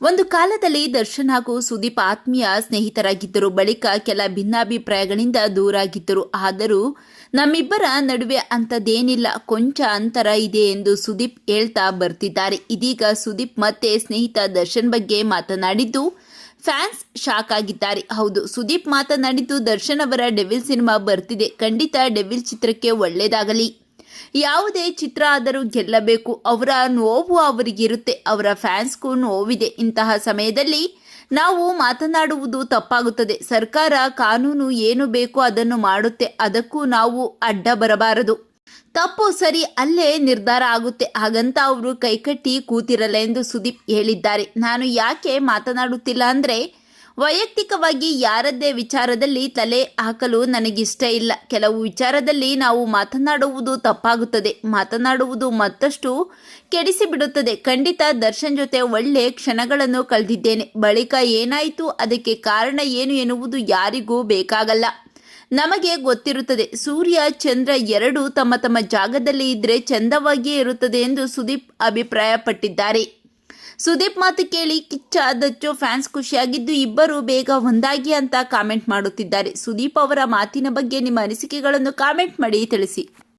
ಒಂದು ಕಾಲದಲ್ಲಿ ದರ್ಶನ್ ಹಾಗೂ ಸುದೀಪ್ ಆತ್ಮೀಯ ಸ್ನೇಹಿತರಾಗಿದ್ದರು. ಬಳಿಕ ಕೆಲ ಭಿನ್ನಾಭಿಪ್ರಾಯಗಳಿಂದ ದೂರಾಗಿದ್ದರು. ಆದರೂ ನಮ್ಮಿಬ್ಬರ ನಡುವೆ ಅಂಥದ್ದೇನಿಲ್ಲ. ಕೊಂಚ ಅಂತರ ಇದೆ ಎಂದು ಸುದೀಪ್ ಹೇಳ್ತಾ ಬರ್ತಿದ್ದಾರೆ. ಇದೀಗ ಸುದೀಪ್ ಮತ್ತೆ ಸ್ನೇಹಿತ ದರ್ಶನ್ ಬಗ್ಗೆ ಮಾತನಾಡಿದ್ದು, ಫ್ಯಾನ್ಸ್ ಶಾಕ್ ಆಗಿದ್ದಾರೆ. ಹೌದು, ಸುದೀಪ್ ಮಾತನಾಡಿದ್ದು ದರ್ಶನ್ ಅವರ ಡೆವಿಲ್ ಸಿನಿಮಾ ಬರ್ತಿದೆ. ಖಂಡಿತ ಡೆವಿಲ್ ಚಿತ್ರಕ್ಕೆ ಒಳ್ಳೆಯದಾಗಲಿ ಯಾವುದೇ ಚಿತ್ರ ಆದರೂ ಗೆಲ್ಲಬೇಕು. ಅವರ ನೋವು ಅವರಿಗಿರುತ್ತೆ ಅವರ ಫ್ಯಾನ್ಸ್ಗೂ ನೋವಿದೆ. ಇಂತಹ ಸಮಯದಲ್ಲಿ ನಾವು ಮಾತನಾಡುವುದು ತಪ್ಪಾಗುತ್ತದೆ. ಸರ್ಕಾರ ಕಾನೂನು ಏನು ಬೇಕೋ ಅದನ್ನು ಮಾಡುತ್ತೆ. ಅದಕ್ಕೂ ನಾವು ಅಡ್ಡ ಬರಬಾರದು. ತಪ್ಪು ಸರಿ ಅಲ್ಲೇ ನಿರ್ಧಾರ ಆಗುತ್ತೆ. ಹಾಗಂತ ಅವರು ಕೈಕಟ್ಟಿ ಕೂತಿರಲ್ಲ ಎಂದು ಸುದೀಪ್ ಹೇಳಿದ್ದಾರೆ. ನಾನು ಯಾಕೆ ಮಾತನಾಡುತ್ತಿಲ್ಲ ಅಂದರೆ ವೈಯಕ್ತಿಕವಾಗಿ ಯಾರದ್ದೇ ವಿಚಾರದಲ್ಲಿ ತಲೆ ಹಾಕಲು ನನಗಿಷ್ಟ ಇಲ್ಲ. ಕೆಲವು ವಿಚಾರದಲ್ಲಿ ನಾವು ಮಾತನಾಡುವುದು ತಪ್ಪಾಗುತ್ತದೆ. ಮಾತನಾಡುವುದು ಮತ್ತಷ್ಟು ಕೆಡಿಸಿಬಿಡುತ್ತದೆ. ಖಂಡಿತ ದರ್ಶನ್ ಜೊತೆ ಒಳ್ಳೆ ಕ್ಷಣಗಳನ್ನು ಕಳೆದಿದ್ದೇನೆ. ಬಳಿಕ ಏನಾಯಿತು? ಅದಕ್ಕೆ ಕಾರಣ ಏನು ಎನ್ನುವುದು ಯಾರಿಗೂ ಬೇಕಾಗಲ್ಲ. ನಮಗೆ ಗೊತ್ತಿರುತ್ತದೆ. ಸೂರ್ಯ, ಚಂದ್ರ ಎರಡೂ ತಮ್ಮ ತಮ್ಮ ಜಾಗದಲ್ಲಿ ಇದ್ರೆ ಚಂದವಾಗಿಯೇ ಇರುತ್ತದೆ ಎಂದು ಸುದೀಪ್ ಅಭಿಪ್ರಾಯಪಟ್ಟಿದ್ದಾರೆ. ಸುದೀಪ್ ಮಾತು ಕೇಳಿ ಕಿಚ್ಚ ದಚ್ಚು ಫ್ಯಾನ್ಸ್ ಖುಷಿಯಾಗಿದ್ದು ಇಬ್ಬರು ಬೇಗ ಒಂದಾಗಿ ಅಂತ ಕಾಮೆಂಟ್ ಮಾಡುತ್ತಿದ್ದಾರೆ. ಸುದೀಪ್ ಅವರ ಮಾತಿನ ಬಗ್ಗೆ ನಿಮ್ಮ ಅನಿಸಿಕೆಗಳನ್ನು ಕಾಮೆಂಟ್ ಮಾಡಿ ತಿಳಿಸಿ.